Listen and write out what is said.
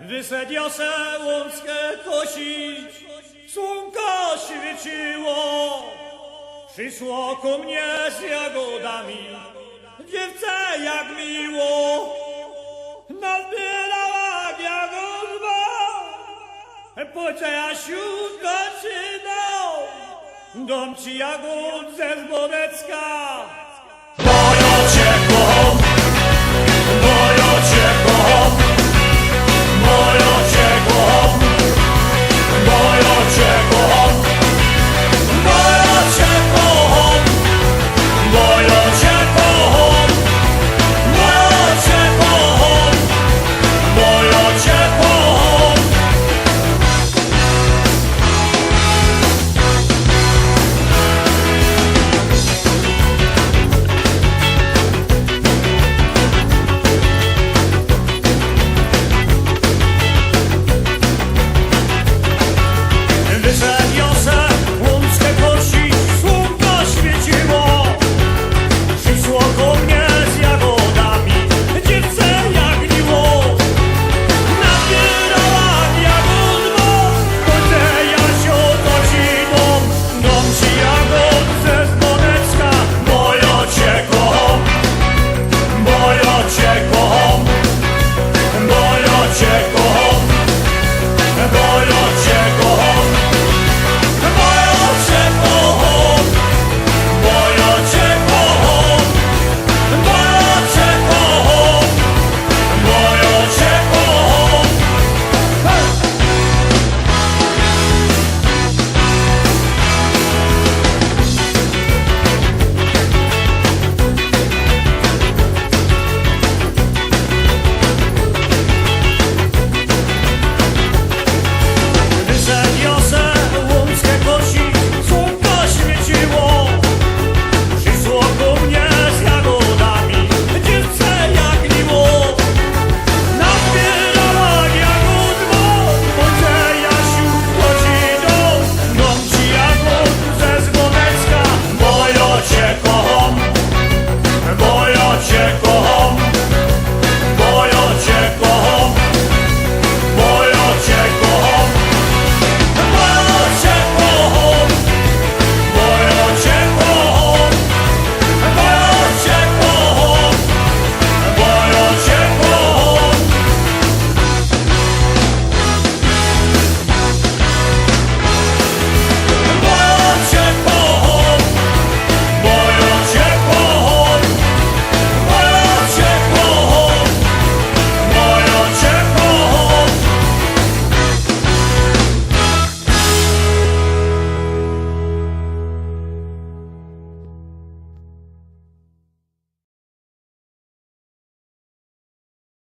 Wysedziose łąckie kosić, słonko świeciło. Przyszło ku mnie z jagodami, dziewczę jak miło. Nazbierała jagodba, po Jasiu zaczynał. Dom ci jagód ze Zbodecka,